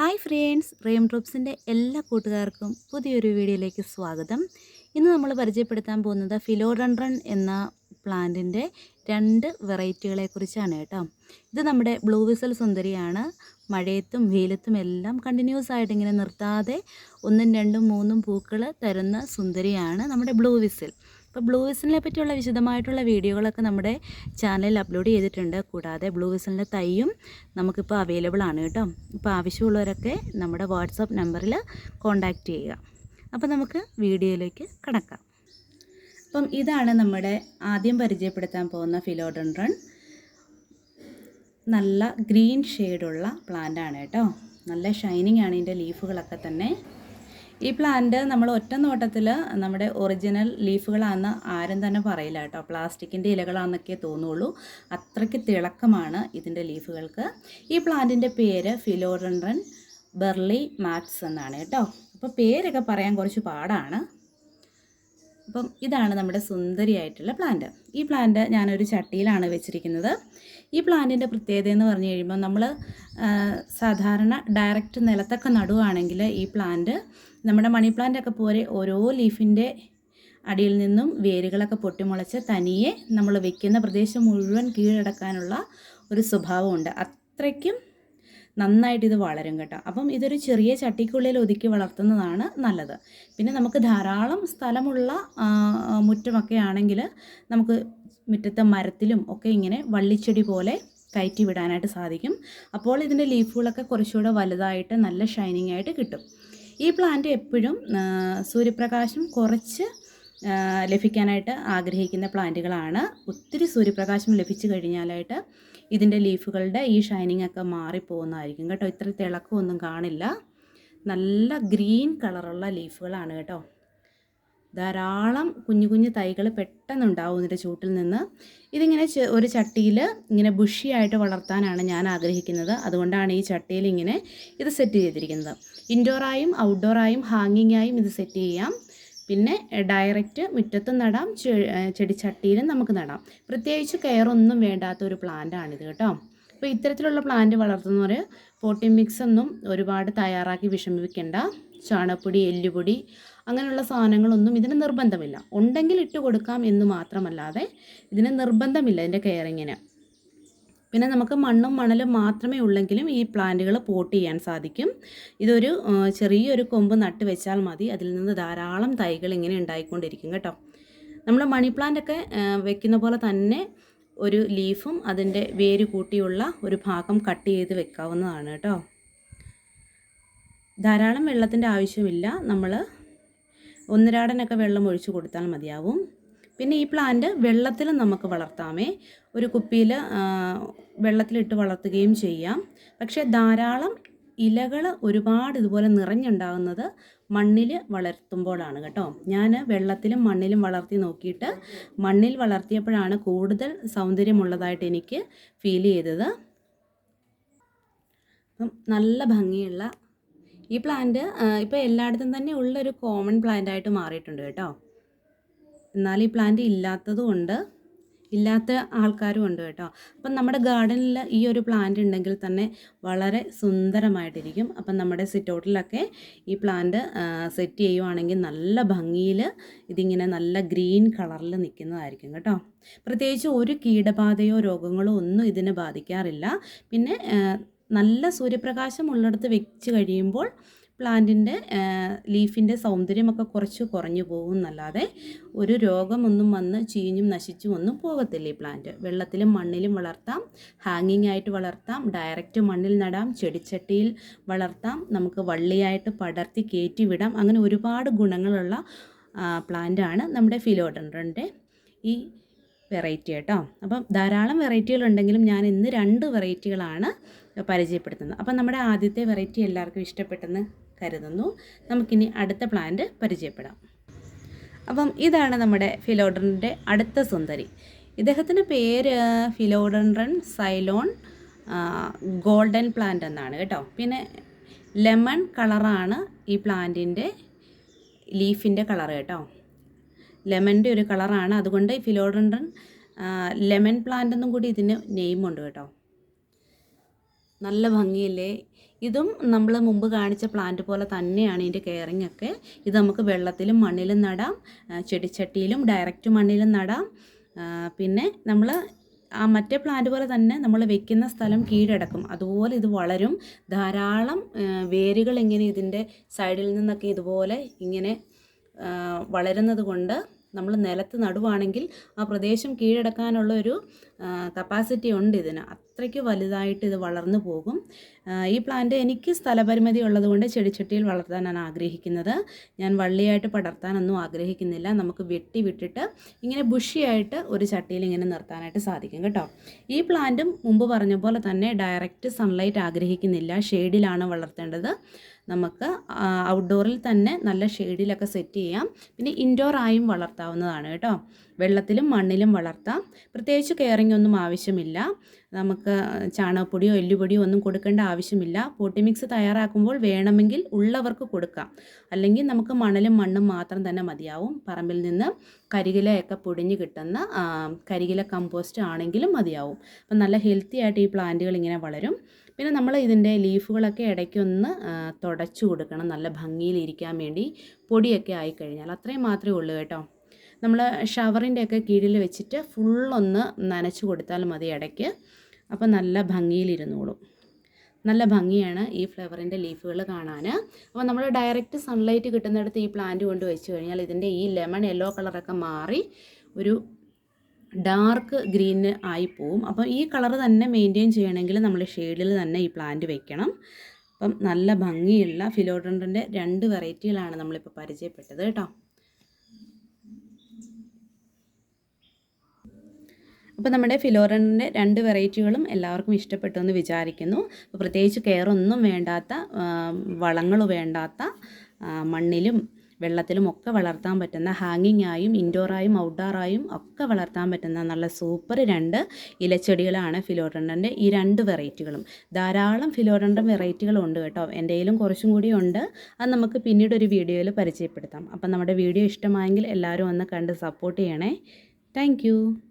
Hi friends റെയിം ഡ്രോപ്സിന്റെ എല്ലാ കൂട്ടുകാർക്കും പുതിയൊരു വീഡിയോയിലേക്ക് സ്വാഗതം. ഇന്ന് നമ്മൾ പരിചയപ്പെടുത്താൻ പോകുന്നത് ഫിലോഡൻഡ്രൺ എന്ന പ്ലാന്റിന്റെ രണ്ട് വെറൈറ്റികളെ കുറിച്ചാണ് കേട്ടോ. ഇത് നമ്മുടെ ബ്ലൂ വിസൽ സുന്ദരിയാണ്. മഴയത്തും വെയിലത്തും എല്ലാം കണ്ടിന്യൂസ് ആയിട്ട് ഇങ്ങനെ നിർത്താതെ ഒന്നും രണ്ടും മൂന്നും പൂക്കൾ തരുന്ന സുന്ദരിയാണ് നമ്മുടെ ബ്ലൂ വിസിൽ അപ്പോൾ ബ്ലൂ വിസിലിനെ പറ്റിയുള്ള വിശദമായിട്ടുള്ള വീഡിയോകളൊക്കെ നമ്മുടെ ചാനലിൽ അപ്ലോഡ് ചെയ്തിട്ടുണ്ട്. കൂടാതെ ബ്ലൂ വിസിലിന്റെ തൈയും നമുക്കിപ്പോൾ അവൈലബിൾ ആണ് കേട്ടോ. ഇപ്പോൾ ആവശ്യമുള്ളവരൊക്കെ നമ്മുടെ വാട്സപ്പ് നമ്പറിൽ കോൺടാക്റ്റ് ചെയ്യുക. അപ്പോൾ നമുക്ക് വീഡിയോയിലേക്ക് കടക്കാം. അപ്പം ഇതാണ് നമ്മുടെ ആദ്യം പരിചയപ്പെടുത്താൻ പോകുന്ന ഫിലോഡൻഡ്രൺ നല്ല ഗ്രീൻ ഷെയ്ഡുള്ള പ്ലാന്റ് ആണ് കേട്ടോ. നല്ല ഷൈനിങ് ആണ് ഇതിന്റെ ലീഫുകളൊക്കെ തന്നെ. ഈ പ്ലാന്റ് നമ്മൾ ഒറ്റ നോട്ടത്തിൽ നമ്മുടെ ഒറിജിനൽ ലീഫുകളാണെന്ന് ആരും തന്നെ പറയില്ല കേട്ടോ. പ്ലാസ്റ്റിക്കിന്റെ ഇലകളാണെന്നൊക്കെ തോന്നുള്ളൂ. അത്രയ്ക്ക് തിളക്കമാണ് ഇതിന്റെ ലീഫുകൾക്ക് ഈ പ്ലാന്റിന്റെ പേര് ഫിലോഡൻഡ്രൻ ബെർലി മാക്സ് എന്നാണ് കേട്ടോ. അപ്പോൾ പേരൊക്കെ പറയാൻ കുറച്ച് പാടാണ്. അപ്പം ഇതാണ് നമ്മുടെ സുന്ദരിയായിട്ടുള്ള പ്ലാന്റ് ഈ പ്ലാന്റ് ഞാനൊരു ചട്ടിയിലാണ് വെച്ചിരിക്കുന്നത്. ഈ പ്ലാന്റിന്റെ പ്രത്യേകത എന്ന് പറഞ്ഞു കഴിയുമ്പോൾ നമ്മൾ സാധാരണ ഡയറക്റ്റ് നിലത്തൊക്കെ നടുവാണെങ്കിൽ ഈ പ്ലാന്റ് നമ്മുടെ മണി പ്ലാന്റൊക്കെ പോലെ ഓരോ ലീഫിന്റെ അടിയിൽ നിന്നും വേരുകളൊക്കെ പൊട്ടിമുളച്ച് തനിയെ നമ്മൾ വെക്കുന്ന പ്രദേശം മുഴുവൻ കീഴടക്കാനുള്ള ഒരു സ്വഭാവമുണ്ട്. അത്രയ്ക്കും നന്നായിട്ട് ഇത് വളരും കേട്ടോ. അപ്പം ഇതൊരു ചെറിയ ചട്ടിക്കുള്ളിൽ ഒതുക്കി വളർത്തുന്നതാണ് നല്ലത്. പിന്നെ നമുക്ക് ധാരാളം സ്ഥലമുള്ള മുറ്റമൊക്കെ ആണെങ്കിൽ നമുക്ക് മുറ്റത്തെ മരത്തിലും ഒക്കെ ഇങ്ങനെ വള്ളിച്ചെടി പോലെ കയറ്റി വിടാനായിട്ട് സാധിക്കും. അപ്പോൾ ഇതിന്റെ ലീഫുകളൊക്കെ കുറച്ചുകൂടെ വലുതായിട്ട് നല്ല ഷൈനിങ് ആയിട്ട് കിട്ടും. ഈ പ്ലാന്റ് എപ്പോഴും സൂര്യപ്രകാശം കുറച്ച് ലഭിക്കാനായിട്ട് ആഗ്രഹിക്കുന്ന പ്ലാന്റുകളാണ് ഒത്തിരി സൂര്യപ്രകാശം ലഭിച്ചു കഴിഞ്ഞാലായിട്ട് ഇതിന്റെ ലീഫുകളുടെ ഈ ഷൈനിങ് ഒക്കെ മാറിപ്പോകുന്നതായിരിക്കും കേട്ടോ. ഇത്ര തിളക്കമൊന്നും കാണില്ല. നല്ല ഗ്രീൻ കളറുള്ള ലീഫുകളാണ് കേട്ടോ. ധാരാളം കുഞ്ഞു കുഞ്ഞു തൈകൾ പെട്ടെന്നുണ്ടാവും ഇതിന്റെ ചൂട്ടിൽ നിന്ന്. ഇതിങ്ങനെ ഒരു ചട്ടിയിൽ ഇങ്ങനെ ബുഷിയായിട്ട് വളർത്താനാണ് ഞാൻ ആഗ്രഹിക്കുന്നത്. അതുകൊണ്ടാണ് ഈ ചട്ടിയിൽ ഇങ്ങനെ ഇത് സെറ്റ് ചെയ്തിരിക്കുന്നത്. ഇൻഡോറായും ഔട്ട്ഡോറായും ഹാങ്ങിങ്ങായും ഇത് സെറ്റ് ചെയ്യാം. പിന്നെ ഡയറക്റ്റ് മുറ്റത്തും നടാം ചെടിച്ചട്ടിയിലും നമുക്ക് നടാം. പ്രത്യേകിച്ച് കെയറൊന്നും വേണ്ടാത്ത ഒരു പ്ലാന്റാണിത് കേട്ടോ. അപ്പോൾ ഇത്തരത്തിലുള്ള പ്ലാന്റ് വളർത്തുന്നവർ പോട്ടി മിക്സ് ഒന്നും ഒരുപാട് തയ്യാറാക്കി വിഷമിപ്പിക്കേണ്ട. ചാണകപ്പൊടി എല്ലുപൊടി അങ്ങനെയുള്ള സാധനങ്ങളൊന്നും ഇതിന് നിർബന്ധമില്ല. ഉണ്ടെങ്കിൽ ഇട്ട് കൊടുക്കാം എന്ന് മാത്രമല്ലാതെ ഇതിന് നിർബന്ധമില്ല ഇതിന്റെ കെയറിങ്ങിന്. പിന്നെ നമുക്ക് മണ്ണും മണലും മാത്രമേ ഉള്ളെങ്കിലും ഈ പ്ലാന്റുകൾ പോട്ട് ചെയ്യാൻ സാധിക്കും. ഇതൊരു ചെറിയൊരു കൊമ്പ് നട്ട് വെച്ചാൽ മതി. അതിൽ നിന്ന് ധാരാളം തൈകൾ ഇങ്ങനെ ഉണ്ടായിക്കൊണ്ടിരിക്കും കേട്ടോ. നമ്മൾ മണി പ്ലാന്റ് ഒക്കെ വെക്കുന്ന പോലെ തന്നെ ഒരു ലീഫും അതിന്റെ വേര് കൂട്ടിയുള്ള ഒരു ഭാഗം കട്ട് ചെയ്ത് വെക്കാവുന്നതാണ് കേട്ടോ. ധാരാളം വെള്ളത്തിന്റെ ആവശ്യമില്ല. നമ്മൾ ഒന്നരാടനൊക്കെ വെള്ളം ഒഴിച്ചു കൊടുത്താൽ മതിയാവും. പിന്നെ ഈ പ്ലാന്റ് വെള്ളത്തിൽ നമുക്ക് വളർത്താമേ. ഒരു കുപ്പിയിൽ വെള്ളത്തിലിട്ട് വളർത്തുകയും ചെയ്യാം. പക്ഷേ ധാരാളം ഇലകൾ ഒരുപാട് ഇതുപോലെ നിറഞ്ഞുണ്ടാകുന്നത് മണ്ണിൽ വളർത്തുമ്പോഴാണ് കേട്ടോ. ഞാൻ വെള്ളത്തിലും മണ്ണിലും വളർത്തി നോക്കിയിട്ട് മണ്ണിൽ വളർത്തിയപ്പോഴാണ് കൂടുതൽ സൗന്ദര്യമുള്ളതായിട്ട് എനിക്ക് ഫീൽ ചെയ്തത്. നല്ല ഭംഗിയുള്ള ഈ പ്ലാന്റ് ഇപ്പോൾ എല്ലായിടത്തും തന്നെ ഉള്ളൊരു കോമൺ പ്ലാന്റ് ആയിട്ട് മാറിയിട്ടുണ്ട് കേട്ടോ. എന്നാൽ ഈ പ്ലാന്റ് ഇല്ലാത്തതുകൊണ്ട് ഇല്ലാത്ത ആൾക്കാരും ഉണ്ട് കേട്ടോ. അപ്പം നമ്മുടെ ഗാർഡനിൽ ഈ ഒരു പ്ലാന്റ് ഉണ്ടെങ്കിൽ തന്നെ വളരെ സുന്ദരമായിട്ടിരിക്കും. അപ്പം നമ്മുടെ സിറ്റൗട്ടിലൊക്കെ ഈ പ്ലാന്റ് സെറ്റ് ചെയ്യുവാണെങ്കിൽ നല്ല ഭംഗിയിൽ ഇതിങ്ങനെ നല്ല ഗ്രീൻ കളറിൽ നിൽക്കുന്നതായിരിക്കും കേട്ടോ. പ്രത്യേകിച്ച് ഒരു കീടബാധയോ രോഗങ്ങളോ ഒന്നും ഇതിനെ ബാധിക്കാറില്ല. പിന്നെ നല്ല സൂര്യപ്രകാശം ഉള്ളിടത്ത് വെച്ച് കഴിയുമ്പോൾ പ്ലാന്റിന്റെ ലീഫിന്റെ സൗന്ദര്യമൊക്കെ കുറച്ച് കുറഞ്ഞു പോകും എന്നല്ലാതെ ഒരു രോഗമൊന്നും വന്ന് ചീഞ്ഞും നശിച്ചും ഒന്നും പോകത്തില്ല ഈ പ്ലാന്റ്. വെള്ളത്തിലും മണ്ണിലും വളർത്താം ഹാങ്ങിങ് ആയിട്ട് വളർത്താം ഡയറക്റ്റ് മണ്ണിൽ നടാം ചെടിച്ചട്ടിയിൽ വളർത്താം നമുക്ക് വള്ളിയായിട്ട് പടർത്തി കയറ്റി വിടാം അങ്ങനെ ഒരുപാട് ഗുണങ്ങളുള്ള പ്ലാന്റാണ് നമ്മുടെ ഫിലോഡൻഡ്രന്റെ ഈ വെറൈറ്റി കേട്ടോ. അപ്പം ധാരാളം വെറൈറ്റികൾ ഉണ്ടെങ്കിലും ഞാൻ ഇന്ന് രണ്ട് വെറൈറ്റികളാണ് പരിചയപ്പെടുത്തുന്നത്. അപ്പം നമ്മുടെ ആദ്യത്തെ വെറൈറ്റി എല്ലാവർക്കും ഇഷ്ടപ്പെട്ടെന്ന് കരുതുന്നു. നമുക്കിനി അടുത്ത പ്ലാന്റ് പരിചയപ്പെടാം. അപ്പം ഇതാണ് നമ്മുടെ ഫിലോഡ്രന്റെ അടുത്ത സുന്ദരി. ഇദ്ദേഹത്തിന്റെ പേര് ഫിലോഡൻഡ്രൻ സൈലോൺ ഗോൾഡൻ പ്ലാന്റ് എന്നാണ് കേട്ടോ. പിന്നെ ലെമൺ കളറാണ് ഈ പ്ലാന്റിന്റെ ലീഫിന്റെ കളർ കേട്ടോ. ലെമന്റെ ഒരു കളറാണ് അതുകൊണ്ട് ഫിലോഡൻഡ്രൻ ലെമൺ പ്ലാന്റ് എന്നും കൂടി ഇതിന് നെയിമുണ്ട് കേട്ടോ. നല്ല ഭംഗിയില്ലേ? ഇതും നമ്മൾ മുമ്പ് കാണിച്ച പ്ലാന്റ് പോലെ തന്നെയാണ് ഇതിന്റെ കെയറിങ് ഒക്കെ. ഇത് നമുക്ക് വെള്ളത്തിലും മണ്ണിലും നടാം. ചെടിച്ചട്ടിയിലും ഡയറക്റ്റ് മണ്ണിലും നടാം. പിന്നെ നമ്മൾ ആ മറ്റേ പ്ലാന്റ് പോലെ തന്നെ നമ്മൾ വെക്കുന്ന സ്ഥലം കീഴടക്കും. അതുപോലെ ഇത് വളരും. ധാരാളം വേരുകൾ ഇങ്ങനെ ഇതിന്റെ സൈഡിൽ നിന്നൊക്കെ ഇതുപോലെ ഇങ്ങനെ വളരുന്നത് കൊണ്ട് നമ്മൾ നിലത്ത് നടുവാണെങ്കിൽ ആ പ്രദേശം കീഴടക്കാനുള്ള ഒരു കപ്പാസിറ്റി ഉണ്ട് ഇതിന്. അത്രയ്ക്ക് വലുതായിട്ട് ഇത് വളർന്നു പോകും. ഈ പ്ലാന്റ് എനിക്ക് സ്ഥലപരിമിതി ഉള്ളതുകൊണ്ട് ചെടിച്ചട്ടിയിൽ വളർത്താനാണ് ആഗ്രഹിക്കുന്നത്. ഞാൻ വള്ളിയായിട്ട് പടർത്താനൊന്നും ആഗ്രഹിക്കുന്നില്ല. നമുക്ക് വെട്ടി വിട്ടിട്ട് ഇങ്ങനെ ബുഷിയായിട്ട് ഒരു ചട്ടിയിൽ ഇങ്ങനെ നിർത്താനായിട്ട് സാധിക്കും കേട്ടോ. ഈ പ്ലാന്റും മുമ്പ് പറഞ്ഞ പോലെ തന്നെ ഡയറക്റ്റ് സൺലൈറ്റ് ആഗ്രഹിക്കുന്നില്ല. ഷെയ്ഡിലാണ് വളർത്തേണ്ടത്. നമുക്ക് ഔട്ട്ഡോറിൽ തന്നെ നല്ല ഷെയ്ഡിലൊക്കെ സെറ്റ് ചെയ്യാം. പിന്നെ ഇൻഡോർ ആയും വളർത്താവുന്നതാണ് കേട്ടോ. വെള്ളത്തിലും മണ്ണിലും വളർത്താം. പ്രത്യേകിച്ച് കെയറിംഗ് ഒന്നും ആവശ്യമില്ല. നമുക്ക് ചാണകപ്പൊടിയോ എല്ലുപൊടിയോ ഒന്നും കൊടുക്കേണ്ട ആവശ്യമില്ല. പോട്ടി മിക്സ് തയ്യാറാക്കുമ്പോൾ വേണമെങ്കിൽ ഉള്ളവർക്ക് കൊടുക്കാം. അല്ലെങ്കിൽ നമുക്ക് മണലും മണ്ണും മാത്രം തന്നെ മതിയാവും. പറമ്പിൽ നിന്ന് കരികിലയൊക്കെ പൊടിഞ്ഞ് കിട്ടുന്ന കരികില കമ്പോസ്റ്റ് ആണെങ്കിലും മതിയാവും. അപ്പം നല്ല ഹെൽത്തി ആയിട്ട് ഈ പ്ലാന്റുകൾ ഇങ്ങനെ വളരും. പിന്നെ നമ്മൾ ഇതിന്റെ ലീഫുകളൊക്കെ ഇടയ്ക്കൊന്ന് തുടച്ചു കൊടുക്കണം. നല്ല ഭംഗിയിലിരിക്കാൻ വേണ്ടി പൊടിയൊക്കെ ആയിക്കഴിഞ്ഞാൽ അത്രയും മാത്രമേ ഉള്ളൂ കേട്ടോ. നമ്മൾ ഷവറിന്റെ ഒക്കെ കീഴിൽ വെച്ചിട്ട് ഫുള്ളൊന്ന് നനച്ചു കൊടുത്താൽ മതി ഇടയ്ക്ക്. അപ്പോൾ നല്ല ഭംഗിയിലിരുന്നോളും നല്ല ഭംഗിയാണ് ഈ ഫ്ലവറിന്റെ ലീഫുകൾ കാണാൻ അപ്പോൾ നമ്മൾ ഡയറക്റ്റ് സൺലൈറ്റ് കിട്ടുന്നിടത്ത് ഈ പ്ലാന്റ് കൊണ്ട് വെച്ച് കഴിഞ്ഞാൽ ഇതിന്റെ ഈ ലെമൺ യെല്ലോ കളറൊക്കെ മാറി ഒരു ഡാർക്ക് ഗ്രീന് ആയി പോവും. അപ്പം ഈ കളർ തന്നെ മെയിന്റെയിൻ ചെയ്യണമെങ്കിൽ നമ്മൾ ഷെയ്ഡിൽ തന്നെ ഈ പ്ലാന്റ് വെക്കണം. അപ്പം നല്ല ഭംഗിയുള്ള ഫിലോഡൻഡ്രന്റെ രണ്ട് വെറൈറ്റികളാണ് നമ്മളിപ്പോൾ പരിചയപ്പെട്ടത് കേട്ടോ. അപ്പോൾ നമ്മുടെ ഫിലോറന്റെ രണ്ട് വെറൈറ്റികളും എല്ലാവർക്കും ഇഷ്ടപ്പെട്ടു എന്ന് വിചാരിക്കുന്നു. അപ്പോൾ പ്രത്യേകിച്ച് കെയറൊന്നും വേണ്ടാത്ത വളങ്ങൾ വേണ്ടാത്ത മണ്ണിലും വെള്ളത്തിലും ഒക്കെ വളർത്താൻ പറ്റുന്ന ഹാങ്ങിങ് ആയും ഇൻഡോറായും ഔട്ട്ഡോറായും ഒക്കെ വളർത്താൻ പറ്റുന്ന നല്ല സൂപ്പർ രണ്ട് ഇലച്ചെടികളാണ് ഫിലോഡൻഡന്റെ ഈ രണ്ട് വെറൈറ്റികളും ധാരാളം ഫിലോഡൻഡൻ വെറൈറ്റികളുണ്ട് കേട്ടോ. എന്റെ കയ്യിലും കുറച്ചും കൂടി ഉണ്ട്. അത് നമുക്ക് പിന്നീട് ഒരു വീഡിയോയിൽ പരിചയപ്പെടുത്താം. അപ്പം നമ്മുടെ വീഡിയോ ഇഷ്ടമായെങ്കിൽ എല്ലാവരും ഒന്ന് കണ്ട് സപ്പോർട്ട് ചെയ്യണേ. താങ്ക്